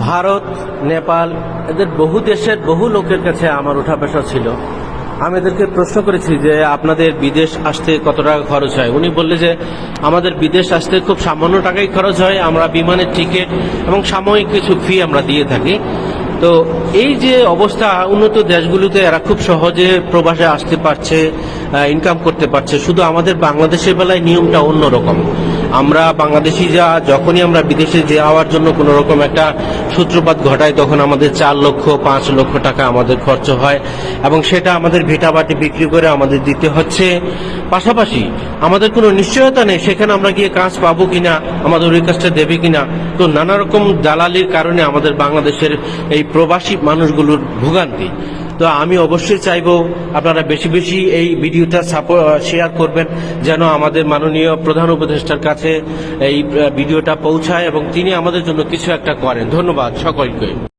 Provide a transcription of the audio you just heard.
ভারত, নেপাল, এদের বহু দেশের বহু লোকের কাছে আমার ওঠা বসা ছিল। আমি এদেরকে প্রশ্ন করেছি যে, আপনাদের বিদেশ আসতে কত টাকা খরচ হয়? উনি বললে যে, আমাদের বিদেশ আসতে খুব সামান্য টাকাই খরচ হয়। আমরা বিমানের টিকিট এবং সাময়িক কিছু ফি আমরা দিয়ে থাকি। তো এই যে অবস্থা, উন্নত দেশগুলোতে এরা খুব সহজে প্রবাসে আসতে পারছে ইনকাম করতে পারছে। শুধু আমাদের বাংলাদেশের বেলায় নিয়মটা অন্যরকম। আমরা বাংলাদেশি যা, যখনই আমরা বিদেশে যাওয়ার জন্য কোনো রকম একটা সূত্রপাত ঘটায় তখন আমাদের চার লক্ষ, পাঁচ লক্ষ টাকা আমাদের খরচ হয় এবং সেটা আমাদের ভিটাবাটি বিক্রি করে আমাদের দিতে হচ্ছে। পাশাপাশি আমাদের কোনো নিশ্চয়তা নেই, সেখানে আমরা গিয়ে কাজ পাবো কিনা, আমাদের ওই কাজটা দেবে কিনা, তো নানা রকম দালালির কারণে আমাদের বাংলাদেশের এই প্রবাসী মানুষগুলোর ভোগান্তি। তো আমি অবশ্যই চাইব আপনারা বেশি বেশি এই ভিডিওটা শেয়ার করবেন, যেন আমাদের মাননীয় প্রধান উপদেষ্টার কাছে এই ভিডিওটা পৌঁছায় এবং তিনি আমাদের জন্য কিছু একটা করেন। ধন্যবাদ সকলকে।